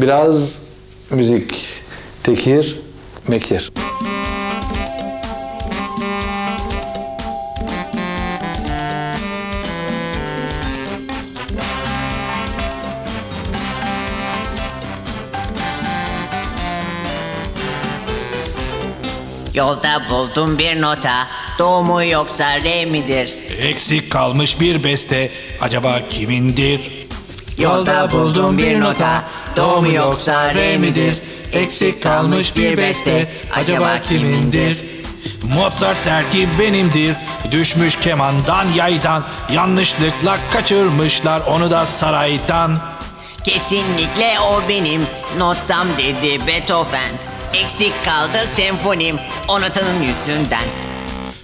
Biraz müzik. Tekir, mekir. Yolda buldum bir nota Do mu yoksa re midir? Eksik kalmış bir beste acaba kimindir? Yolda buldum bir nota Do mu yoksa re midir? Eksik kalmış bir beste. Acaba kimindir? Mozart der ki benimdir. Düşmüş kemandan yaydan Yanlışlıkla kaçırmışlar onu da saraydan. Kesinlikle o benim. Notam dedi Beethoven. Eksik kaldı senfonim. O notanın yüzünden.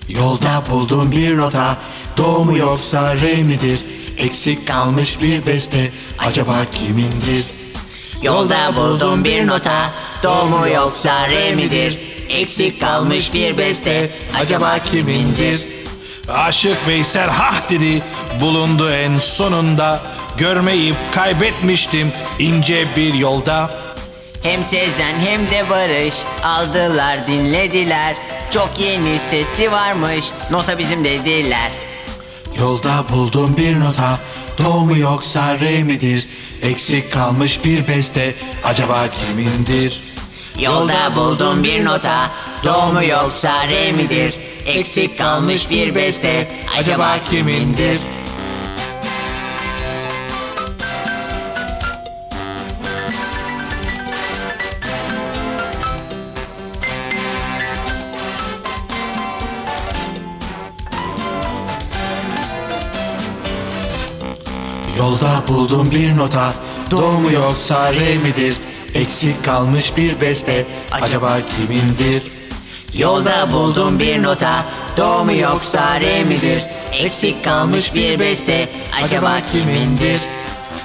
Yolda buldum bir nota. Do mu yoksa re midir? Eksik kalmış bir beste. Acaba kimindir? Yolda buldum bir nota Do mu yoksa re midir? Eksik kalmış bir beste Acaba kimindir? Aşık Veysel hah dedi Bulundu en sonunda Görmeyip kaybetmiştim ince bir yolda Hem Sezen hem de Barış Aldılar dinlediler Çok yeni sesi varmış Nota bizim dediler Yolda buldum bir nota Do mu yoksa re midir? Eksik kalmış bir beste Acaba kimindir? Yolda buldum bir nota Do mu yoksa re midir? Eksik kalmış bir beste Acaba kimindir? Bir nota Do mu yoksa re midir? Eksik kalmış bir beste Acaba kimindir? Yolda buldum bir nota Do mu yoksa re midir? Eksik kalmış bir beste Acaba kimindir?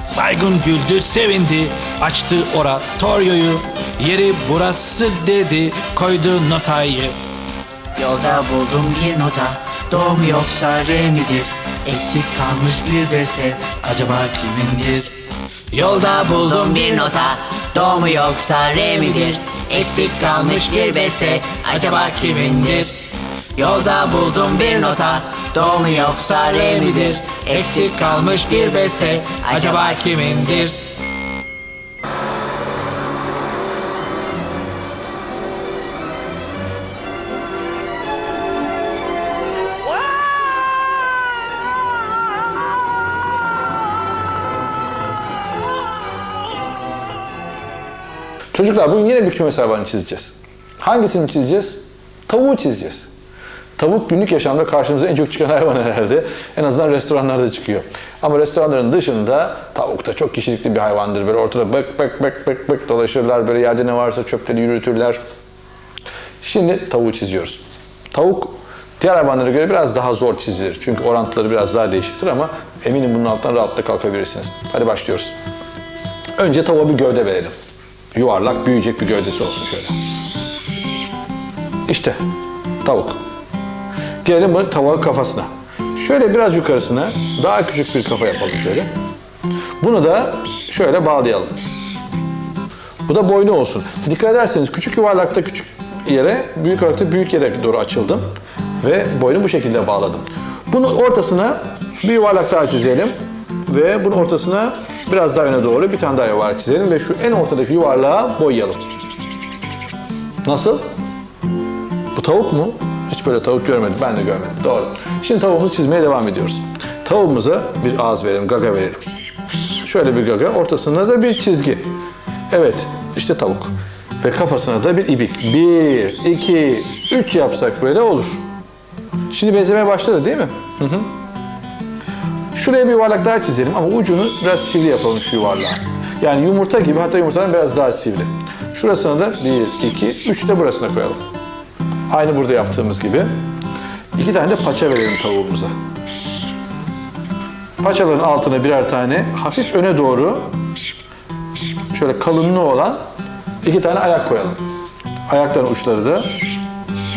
Saygun güldü sevindi Açtı oratoryoyu Yeri burası dedi Koydu notayı Yolda buldum bir nota Do mu yoksa re midir? Eksik kalmış bir beste Acaba kimindir? Yolda buldum bir nota Do mu yoksa re midir? Eksik kalmış bir beste Acaba kimindir? Yolda buldum bir nota Do mu yoksa re midir? Eksik kalmış bir beste Acaba kimindir? Çocuklar bugün yine bir kümes hayvanı çizeceğiz. Hangisini çizeceğiz? Tavuğu çizeceğiz. Tavuk günlük yaşamda karşımıza en çok çıkan hayvan herhalde. En azından restoranlarda çıkıyor. Ama restoranların dışında tavuk da çok kişilikli bir hayvandır. Böyle ortada bık bık bık bık bık dolaşırlar. Böyle yerde ne varsa çöpleri yürütürler. Şimdi tavuğu çiziyoruz. Tavuk diğer hayvanlara göre biraz daha zor çizilir. Çünkü orantıları biraz daha değişiktir ama eminim bunun altından rahatlıkla kalkabilirsiniz. Hadi başlıyoruz. Önce tavuğa bir gövde verelim. Yuvarlak, büyüyecek bir gövdesi olsun şöyle. İşte tavuk. Gelelim bunu tavuğun kafasına. Şöyle biraz yukarısına daha küçük bir kafa yapalım şöyle. Bunu da şöyle bağlayalım. Bu da boynu olsun. Dikkat ederseniz küçük yuvarlakta küçük yere, büyük yuvarlakta büyük yere doğru açıldım. Ve boynu bu şekilde bağladım. Bunun ortasına bir yuvarlak daha çizelim. Ve bunun ortasına biraz daha öne doğru bir tane daha yuvarlak çizelim. Ve şu en ortadaki yuvarlağı boyayalım. Nasıl? Bu tavuk mu? Hiç böyle tavuk görmedim. Ben de görmedim. Doğru. Şimdi tavuğumuzu çizmeye devam ediyoruz. Tavuğumuza bir ağız verelim, gaga verelim. Şöyle bir gaga, ortasında da bir çizgi. Evet, işte tavuk. Ve kafasına da bir ibik. Bir, iki, üç yapsak böyle olur. Şimdi benzemeye başladı değil mi? Hı hı. Şuraya bir yuvarlak daha çizelim ama ucunu biraz sivri yapalım şu yuvarlağı. Yani yumurta gibi hatta yumurtanın biraz daha sivri. Şurasına da bir, iki, üç de burasına koyalım. Aynı burada yaptığımız gibi. İki tane de paça verelim tavuğumuza. Paçaların altına birer tane hafif öne doğru şöyle kalınlığı olan iki tane ayak koyalım. Ayakların uçları da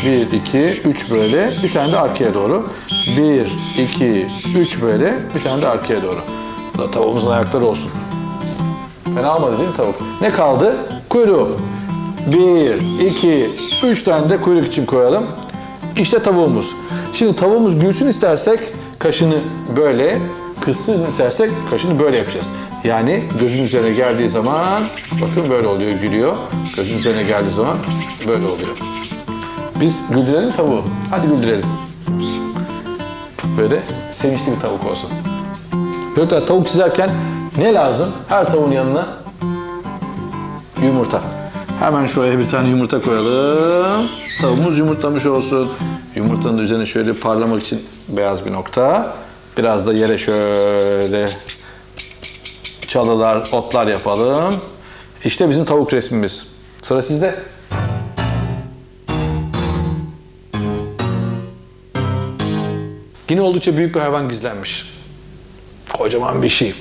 1, 2, 3 böyle. Bir tane de arkaya doğru. 1, 2, 3 böyle. Bir tane de arkaya doğru. Bu da tavuğumuzun ayakları olsun. Fena olmadı değil mi tavuk? Ne kaldı? Kuyruğu. Bir, iki, üç tane de kuyruk için koyalım. İşte tavuğumuz. Şimdi tavuğumuz gülsün istersek kaşını böyle, kızsın istersek kaşını böyle yapacağız. Yani gözün üzerine geldiği zaman bakın böyle oluyor, gülüyor. Gözün üzerine geldiği zaman böyle oluyor. Biz güldürelim tavuğu. Hadi güldürelim. Böyle sevinçli bir tavuk olsun. Çocuklar tavuk çizerken ne lazım? Her tavuğun yanına yumurta. Hemen şuraya bir tane yumurta koyalım. Tavuğumuz yumurtlamış olsun. Yumurtanın üzerine şöyle parlamak için beyaz bir nokta. Biraz da yere şöyle çalılar, otlar yapalım. İşte bizim tavuk resmimiz. Sıra sizde. Yine oldukça büyük bir hayvan gizlenmiş. Kocaman bir şey.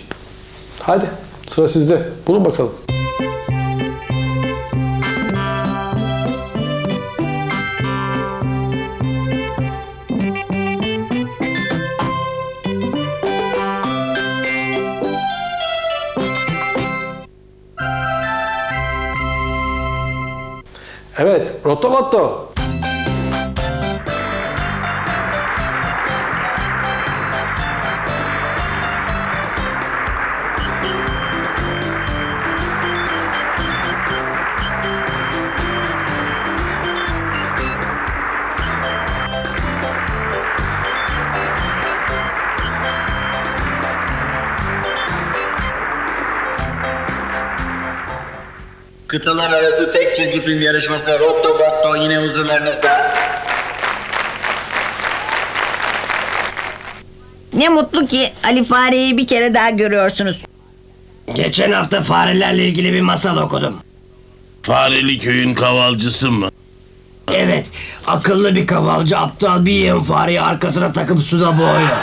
Hadi sıra sizde. Bulun bakalım. Evet, Rotovatto. Kıtalar arası tek çizgi film yarışması Rotto Botto yine huzurlarınızda. Ne mutlu ki Ali Fare'yi bir kere daha görüyorsunuz. Geçen hafta farelerle ilgili bir masal okudum. Fareli köyün kavalcısı mı? Evet, akıllı bir kavalcı aptal bir yem fareyi arkasına takıp suda boğuyor.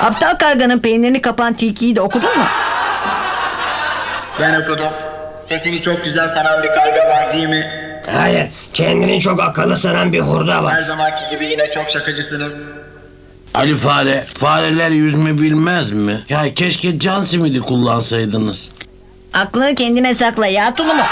Aptal karganın peynirini kapan tilkiyi de okudun mu? Ben okudum. Sesini çok güzel sanan bir karga var değil mi? Hayır, kendini çok akıllı sanan bir hurda Her var. zamanki gibi yine çok şakacısınız. Ali Fare, fareler yüzme bilmez mi? Ya keşke can simidi kullansaydınız. Aklını kendine sakla ya tulumu.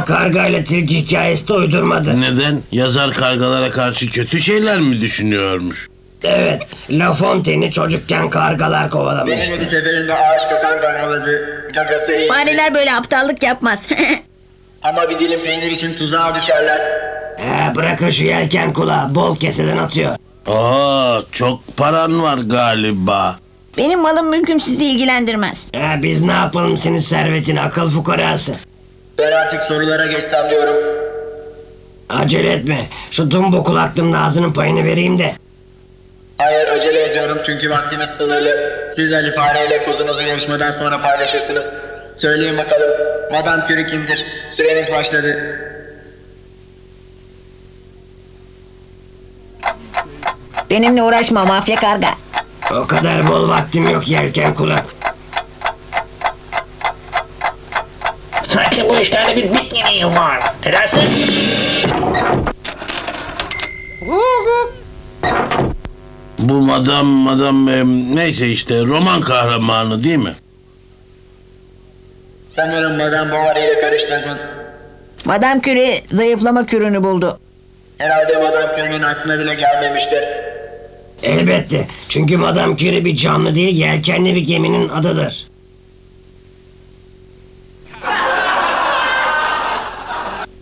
O kargayla tilki hikayesi de uydurmadı. Neden? Yazar kargalara karşı kötü şeyler mi düşünüyormuş? Evet, La Fontaine'i çocukken kargalar kovalamış. Beni bir seferinde ağaç kakan gagaladı. Gagası eğildi. Fareler böyle aptallık yapmaz. Ama bir dilim peynir için tuzağa düşerler. He, bırakın şu yelken kulağı, bol keseden atıyor. Aa, çok paran var galiba. Benim malım mülküm sizi ilgilendirmez. He, biz ne yapalım senin servetini akıl fukarası. Ben artık sorulara geçsem diyorum. Acele etme, şu dumbo kulaklığımın ağzının payını vereyim de. Hayır acele ediyorum çünkü vaktimiz sınırlı. Siz Ali Fare ile kuzunuzu yarışmadan sonra paylaşırsınız. Söyleyin bakalım. Madame Curie kimdir? Süreniz başladı. Benimle uğraşma mafya karga. O kadar bol vaktim yok yelken kulak. Sanki bu işlerde bir bitkinliğim var. Ne dersin? Bu madam madam e, neyse işte roman kahramanı değil mi? Sanırım Madame Bovary ile karıştırdın. Madame Curie zayıflama kürünü buldu. Herhalde Madame Curie'nin aklına bile gelmemiştir. Elbette. Çünkü Madame Curie bir canlı değil, yelkenli bir geminin adıdır.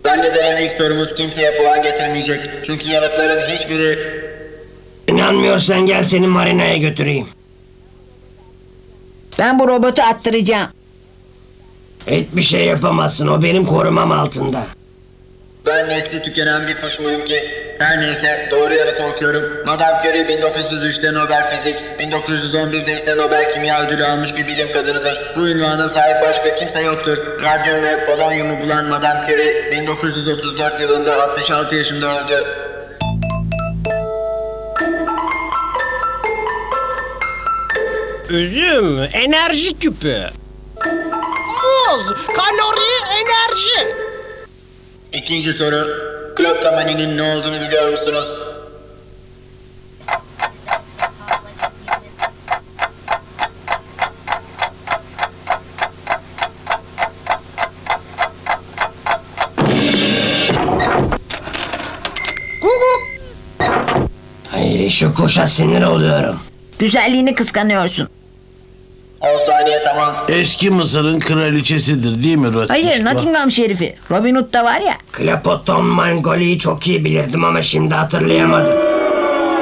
Zannederim ilk sorumuz kimseye puan getirmeyecek. Çünkü yanıtların hiçbiri... İnanmıyorsan gel seni marinaya götüreyim. Ben bu robotu attıracağım. Hiçbir şey yapamazsın, o benim korumam altında. Ben nesli tükenen bir kuş muyum ki? Her neyse doğru yanıtı okuyorum. Madame Curie 1903'te Nobel Fizik, 1911'de ise Nobel Kimya Ödülü almış bir bilim kadınıdır. Bu ünvana sahip başka kimse yoktur. Radyum ve polonyumu bulan Madame Curie 1934 yılında 66 yaşında öldü. Üzüm, enerji küpü. Muz, kalori, enerji. İkinci soru. Kleptomaninin ne olduğunu biliyor musunuz? Ay şu kuşa sinir oluyorum. Güzelliğini kıskanıyorsun. 10 saniye tamam. Eski Mısır'ın kraliçesidir değil mi Rötmişko? Hayır Nottingham şerifi. Robin Hood da var ya. Klapoton Mangoli'yi çok iyi bilirdim ama şimdi hatırlayamadım.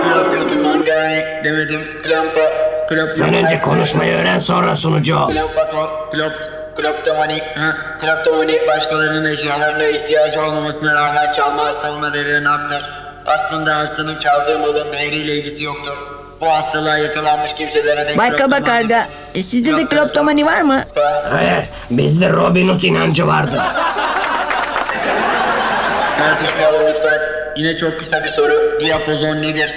Klop götü mangani demedim. Klampa. Klop Sen önce konuşmayı öğren sonra sunucu ol. Klampato. Klop. Kleptomani. Kleptomani başkalarının eşyalarına ihtiyacı olmamasına rağmen çalma hastalığına verilen haktır. Aslında hastanın çaldığı malın değeriyle ilgisi yoktur. Bu hastalığa yakalanmış kimselere de Bay Kaba Karga. e, sizde de kleptomani var mı? Hayır, bizde Robin Hood inancı vardı. Tartışmayalım lütfen. Yine çok kısa bir soru. Diapozon nedir?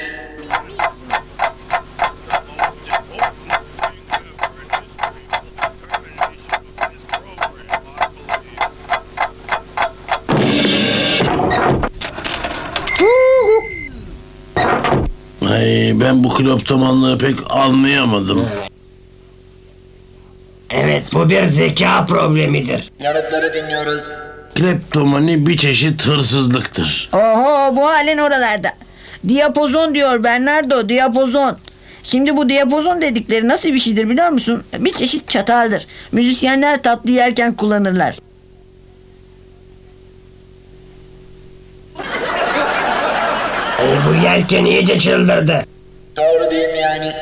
Ben bu kleptomanlığı pek anlayamadım. Evet, bu bir zeka problemidir. Yanıtları dinliyoruz. Kleptomani bir çeşit hırsızlıktır. Oho bu halen oralarda. Diapozon diyor Bernardo diapozon. Şimdi bu diapozon dedikleri nasıl bir şeydir biliyor musun? Bir çeşit çataldır. Müzisyenler tatlı yerken kullanırlar. Ay, bu yelken iyice çıldırdı. Mi yani?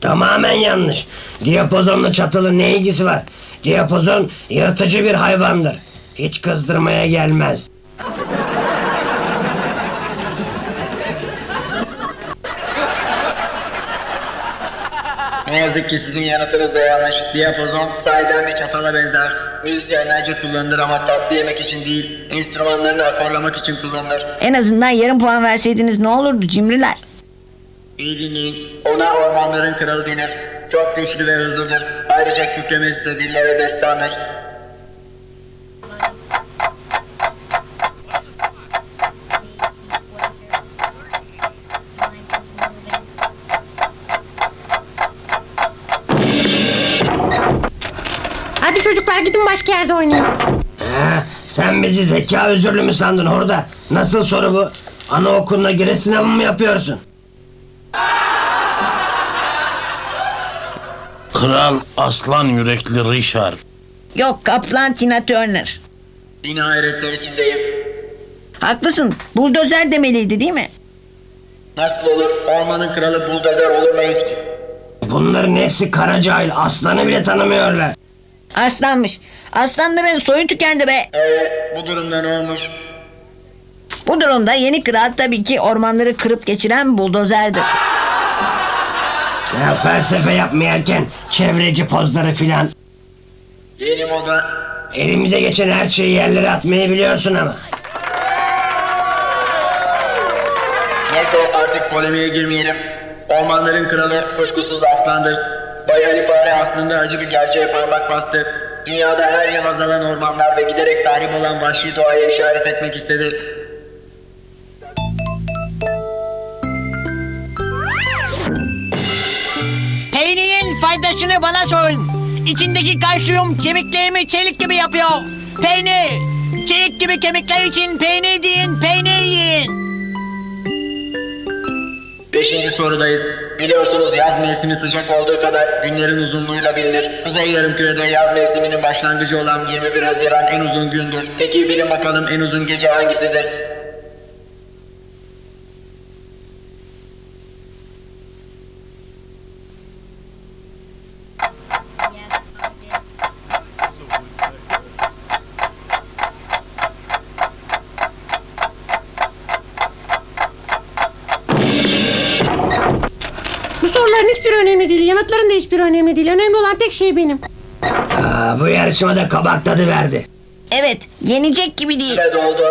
Tamamen yanlış. Diapozonla çatılın ne ilgisi var? Diapozon yırtıcı bir hayvandır. Hiç kızdırmaya gelmez. Ne yazık ki sizin yanıtınız da yanlış. Diapozon sahiden bir çatala benzer. Müzisyenlerce kullanılır ama tatlı yemek için değil, enstrümanlarını akorlamak için kullanılır. En azından yarım puan verseydiniz ne olurdu cimriler? İyi dinleyin. Ona ormanların kralı denir. Çok güçlü ve hızlıdır. Ayrıca kükremesi de dillere destandır. Hadi çocuklar gidin başka yerde oynayın. Ha, sen bizi zeka özürlü mü sandın orada? Nasıl soru bu? Anaokuluna giriş sınavı mı yapıyorsun? Kral aslan yürekli Richard. Yok kaplan Tina Turner. Yine hayretler içindeyim. Haklısın. Buldozer demeliydi değil mi? Nasıl olur? Ormanın kralı buldozer olur mu hiç? Bunların hepsi kara cahil. Aslanı bile tanımıyorlar. Aslanmış. Aslanların soyu tükendi be. Ee, bu durumda ne olmuş? Bu durumda yeni kral tabii ki ormanları kırıp geçiren buldozerdir. Ya felsefe yapmayarken çevreci pozları filan. Yeni moda. Elimize geçen her şeyi yerlere atmayı biliyorsun ama. Neyse artık polemiğe girmeyelim. Ormanların kralı kuşkusuz aslandır. Bay Ali Fare aslında acı bir gerçeğe parmak bastı. Dünyada her yıl azalan ormanlar ve giderek tahrip olan vahşi doğaya işaret etmek istedi. Faydasını bana sorun. İçindeki kalsiyum kemiklerimi çelik gibi yapıyor. Peynir. Çelik gibi kemikler için peynir deyin, peynir yiyin. Beşinci sorudayız. Biliyorsunuz yaz mevsimi sıcak olduğu kadar günlerin uzunluğuyla bilinir. Kuzey yarımkürede yaz mevsiminin başlangıcı olan 21 Haziran en uzun gündür. Peki bilin bakalım en uzun gece hangisidir? Şey benim. Aa, bu yarışmada kabak tadı verdi. Evet yenecek gibi değil. Süre doldu.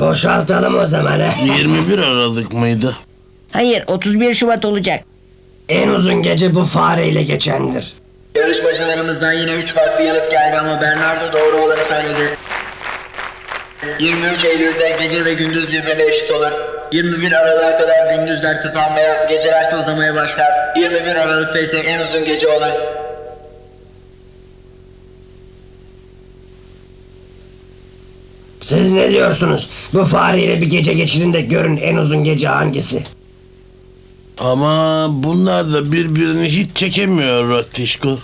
Boşaltalım o zaman he. 21 Aralık mıydı? Hayır 31 Şubat olacak. En uzun gece bu fareyle geçendir. Yarışmacılarımızdan yine 3 farklı yanıt geldi ama Bernardo doğru olanı söyledi. 23 Eylül'de gece ve gündüz birbirine eşit olur. 21 Aralık'a kadar gündüzler kısalmaya, gecelerse uzamaya başlar. 21 Aralık'ta ise en uzun gece olur. Siz ne diyorsunuz? Bu fareyle bir gece geçirin de görün en uzun gece hangisi? Ama bunlar da birbirini hiç çekemiyor Rotişko.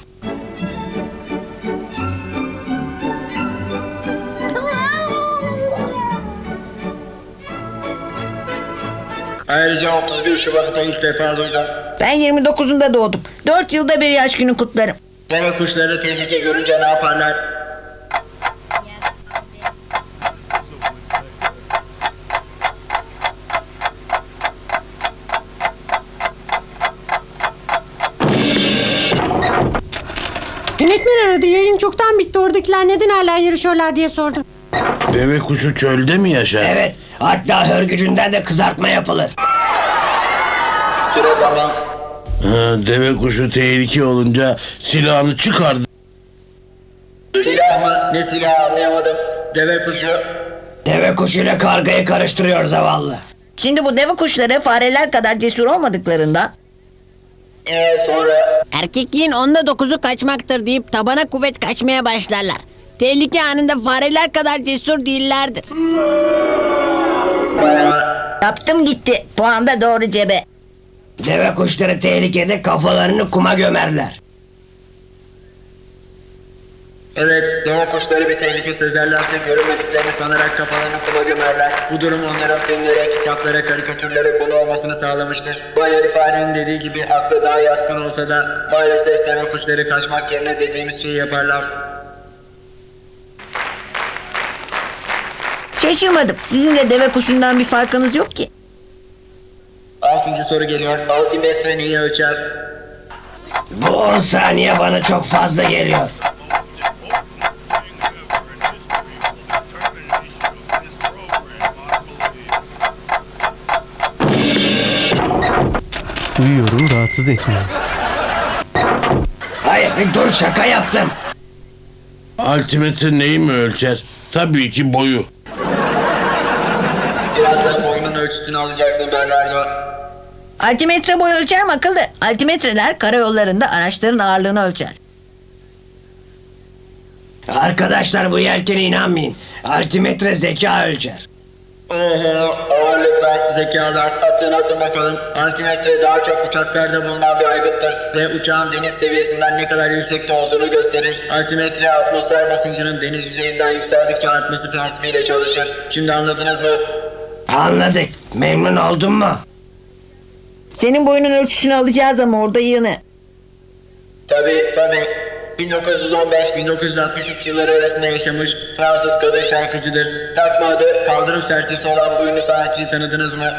Ayrıca 31 Şubat'ı da ilk defa duydum. Ben 29'unda doğdum. 4 yılda bir yaş günü kutlarım. Deve kuşları tehlike görünce ne yaparlar? Yönetmen aradı. Yayın çoktan bitti. Oradakiler neden hala yarışıyorlar diye sordu. Deve kuşu çölde mi yaşar? Evet, hatta hörgücünden de kızartma yapılır. Süre tamam. Ha, deve kuşu tehlike olunca silahını çıkardı. Silah mı? Ne silah anlayamadım. Deve kuşu. Deve kuşuyla kargayı karıştırıyor zavallı. Şimdi bu deve kuşları fareler kadar cesur olmadıklarından Ee sonra Erkekliğin onda dokuzu kaçmaktır deyip tabana kuvvet kaçmaya başlarlar. Tehlike anında fareler kadar cesur değillerdir. yaptım gitti. Puan da doğru cebe. Deve kuşları tehlikede kafalarını kuma gömerler. Evet, deve kuşları bir tehlike sezerlerse göremediklerini sanarak kafalarını kuma gömerler. Bu durum onların filmlere, kitaplara, karikatürlere konu olmasını sağlamıştır. Bay Arifane'nin dediği gibi aklı daha yatkın olsa da maalesef deve kuşları kaçmak yerine dediğimiz şeyi yaparlar. Şaşırmadım. Sizin de deve kuşundan bir farkınız yok ki. Altıncı soru geliyor. Altimetre neyi ölçer? Bu 10 saniye bana çok fazla geliyor. Uyuyorum rahatsız etmiyor. Hayır, dur şaka yaptım. Altimetre neyi mi ölçer? Tabii ki boyu. Birazdan boyunun ölçüsünü alacaksın Bernardo. Altimetre boy ölçer mi akıllı? Altimetreler karayollarında araçların ağırlığını ölçer. Arkadaşlar bu yelkene inanmayın. Altimetre zeka ölçer. Oho, ağırlıklar, zekalar, atın atın bakalım. Altimetre daha çok uçaklarda bulunan bir aygıttır ve uçağın deniz seviyesinden ne kadar yüksekte olduğunu gösterir. Altimetre atmosfer basıncının deniz yüzeyinden yükseldikçe artması prensibiyle çalışır. Şimdi anladınız mı? Anladık. Memnun oldun mu? Senin boyunun ölçüsünü alacağız ama orada yığını. Tabi tabi. 1915-1963 yılları arasında yaşamış Fransız kadın şarkıcıdır. Takma adı kaldırım serçesi olan bu ünlü sanatçıyı tanıdınız mı?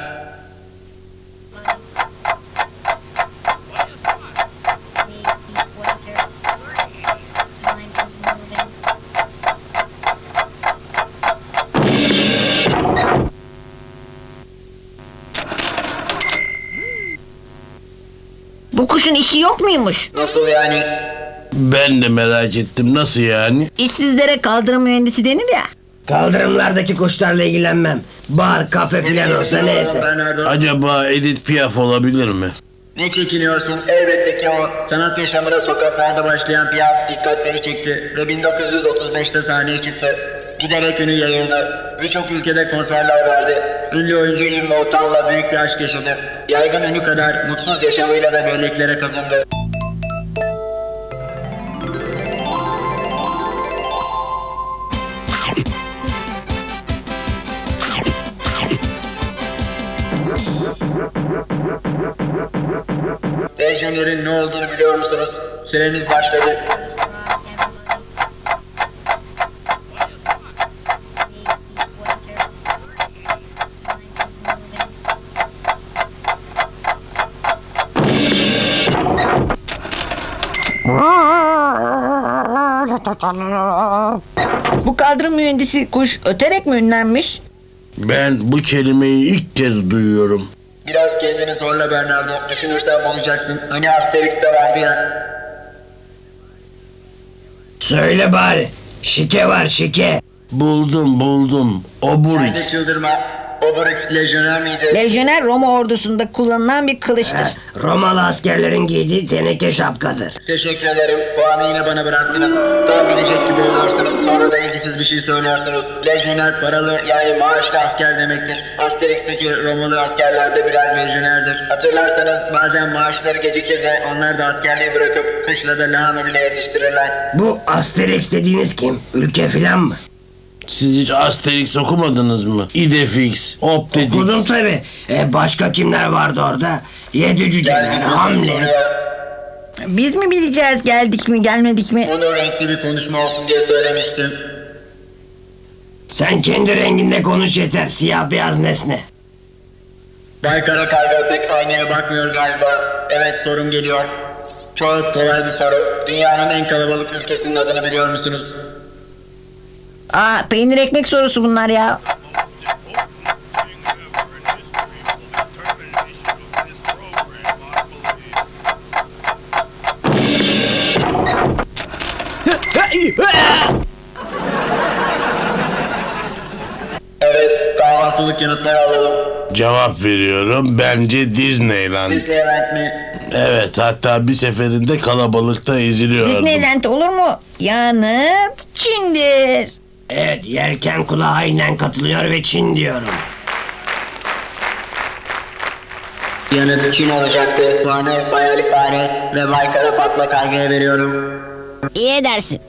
Bu kuşun işi yok muymuş? Nasıl yani? Ben de merak ettim. Nasıl yani? İşsizlere kaldırım mühendisi denir ya. Kaldırımlardaki kuşlarla ilgilenmem. Bar, kafe filan olsa neyse. Acaba Edith Piaf olabilir mi? Ne çekiniyorsun? Elbette ki o. Sanat yaşamına sokaklarda başlayan Piaf dikkatleri çekti ve 1935'te sahneye çıktı. Giderek ünü yayıldı. Birçok ülkede konserler verdi. Ünlü oyuncu Yves Montand'la büyük bir aşk yaşadı. Yaygın ünü kadar mutsuz yaşamıyla da belleklere kazındı. Lejyonerin ne olduğunu biliyor musunuz? Süreniz başladı. Bu kaldırım mühendisi kuş öterek mi ünlenmiş? Ben bu kelimeyi ilk kez duyuyorum. Zorla Bernardo. Düşünürsen bulacaksın. Hani Asterix'te vardı ya. Söyle bari. Şike var şike. Buldum buldum. Sen de çıldırma. Oberix lejyoner miydi? Lejyoner Roma ordusunda kullanılan bir kılıçtır. Romalı askerlerin giydiği teneke şapkadır. Teşekkür ederim. Puanı yine bana bıraktınız. Tam bilecek gibi oluyorsunuz. Sonra da ilgisiz bir şey söylüyorsunuz. Lejyoner paralı yani maaşlı asker demektir. Asterix'teki Romalı askerler de birer lejyonerdir. Hatırlarsanız bazen maaşları gecikir de onlar da askerliği bırakıp kışla da lahana bile yetiştirirler. Bu Asterix dediğiniz kim? Ülke filan mı? Siz hiç Asterix okumadınız mı? Idefix, Optedix. Okudum tabi. E, başka kimler vardı orada? Yedi cüceler, Hamlet. Biz mi bileceğiz geldik mi gelmedik mi? Bunu renkli bir konuşma olsun diye söylemiştim. Sen kendi renginde konuş yeter siyah beyaz nesne. Bay Kara Karga pek aynaya bakmıyor galiba. Evet sorum geliyor. Çok kolay bir soru. Dünyanın en kalabalık ülkesinin adını biliyor musunuz? Aa peynir ekmek sorusu bunlar ya. Evet kahvaltılık yanıtları alalım. Cevap veriyorum. Bence Disneyland. Disneyland mi? Evet hatta bir seferinde kalabalıkta eziliyordum. Disneyland olur mu? Yanıt Çin'dir. Evet yerken kulağa aynen katılıyor ve Çin diyorum. Yanıt Çin olacaktı. Puanı Bay Ali Fare ve Bay Kara Fatma Karga'ya veriyorum. İyi edersin.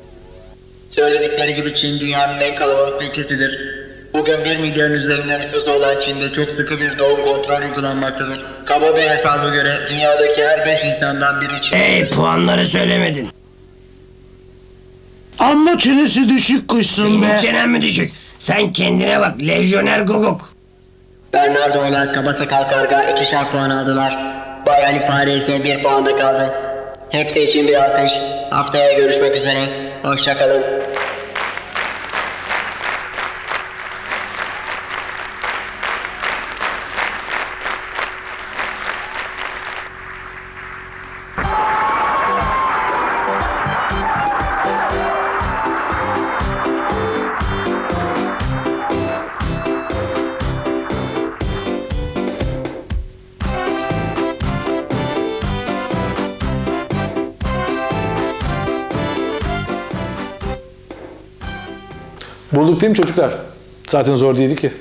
Söyledikleri gibi Çin dünyanın en kalabalık ülkesidir. Bugün 1 milyarın üzerinde nüfusu olan Çin'de çok sıkı bir doğum kontrol uygulanmaktadır. Kaba bir hesaba göre dünyadaki her 5 insandan biri Çin'dedir. Hey puanları söylemedin. Amma çenesi düşük kuşsun be. Senin çenen mi düşük? Sen kendine bak lejyoner guguk. Bernardo ile Kaba Sakal Karga ikişer puan aldılar. Bay Ali Fare ise 1 puanda kaldı. Hepsi için bir alkış. Haftaya görüşmek üzere. Hoşçakalın. Bulduk değil mi çocuklar? Zaten zor değildi ki.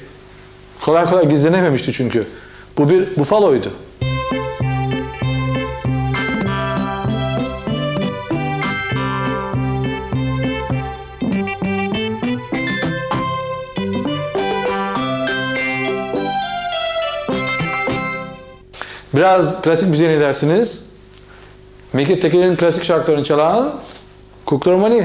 Kolay kolay gizlenememişti çünkü. Bu bir bufaloydu. Biraz klasik müziğe ne dersiniz? Mekit Tekin'in klasik şarkılarını çalan Kuklar Money.